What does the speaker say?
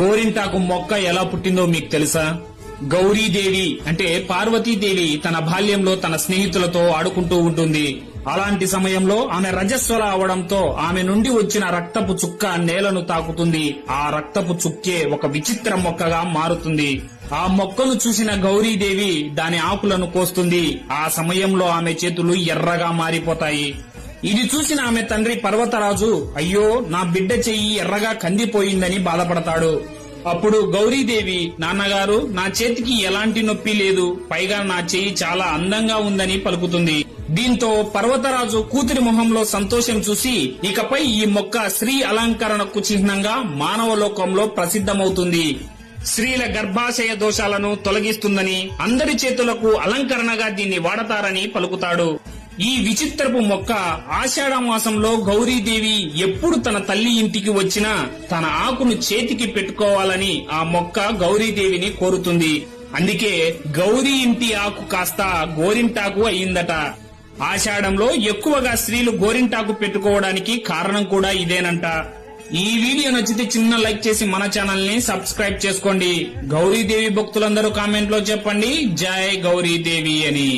గోరింటాకు మొక్క ఎలా పుట్టిందో మీకు తెలుసా? గౌరీదేవి అంటే పార్వతీదేవి తన బాల్యంలో తన స్నేహితులతో ఆడుకుంటూ ఉంటుంది. అలాంటి సమయంలో ఆమె రజస్వల అవడంతో ఆమె నుండి వచ్చిన రక్తపు చుక్క నేలను తాకుతుంది. ఆ రక్తపు చుక్కే ఒక విచిత్ర మొక్కగా మారుతుంది. ఆ మొక్కను చూసిన గౌరీదేవి దాని ఆకులను కోస్తుంది. ఆ సమయంలో ఆమె చేతులు ఎర్రగా మారిపోతాయి. ఇది చూసిన ఆమె తండ్రి పర్వతరాజు అయ్యో నా బిడ్డ చెయ్యి ఎర్రగా కందిపోయిందని బాధపడతాడు. అప్పుడు గౌరీదేవి నాన్నగారు నా చేతికి ఎలాంటి నొప్పి లేదు. పైగా నా చెయ్యి చాలా అందంగా ఉందని పలుకుతుంది. దీంతో పర్వతరాజు కూతురి మొహంలో సంతోషం చూసి ఇకపై ఈ మొక్క స్త్రీ అలంకరణకు చిహ్నంగా మానవ లోకంలో ప్రసిద్ధమవుతుంది. స్త్రీల గర్భాశయ దోషాలను తొలగిస్తుందని అందరి చేతులకు అలంకరణగా దీన్ని వాడతారని పలుకుతాడు. ఈ విచిత్రపు మొక్క ఆషాఢ మాసంలో గౌరీదేవి ఎప్పుడు తన తల్లి ఇంటికి వచ్చినా తన ఆకును చేతికి పెట్టుకోవాలని ఆ మొక్క గౌరీదేవిని కోరుతుంది. అందుకే గౌరీ ఇంటి ఆకు కాస్త గోరింటాకు అయిందట. ఆషాఢంలో ఎక్కువగా స్త్రీలు గోరింటాకు పెట్టుకోవడానికి కారణం కూడా ఇదేనంట. ఈ వీడియో నచ్చితే చిన్న లైక్ చేసి మన ఛానల్ని సబ్స్క్రైబ్ చేసుకోండి. గౌరీదేవి భక్తులందరూ కామెంట్లో చెప్పండి. జై గౌరీదేవి అని.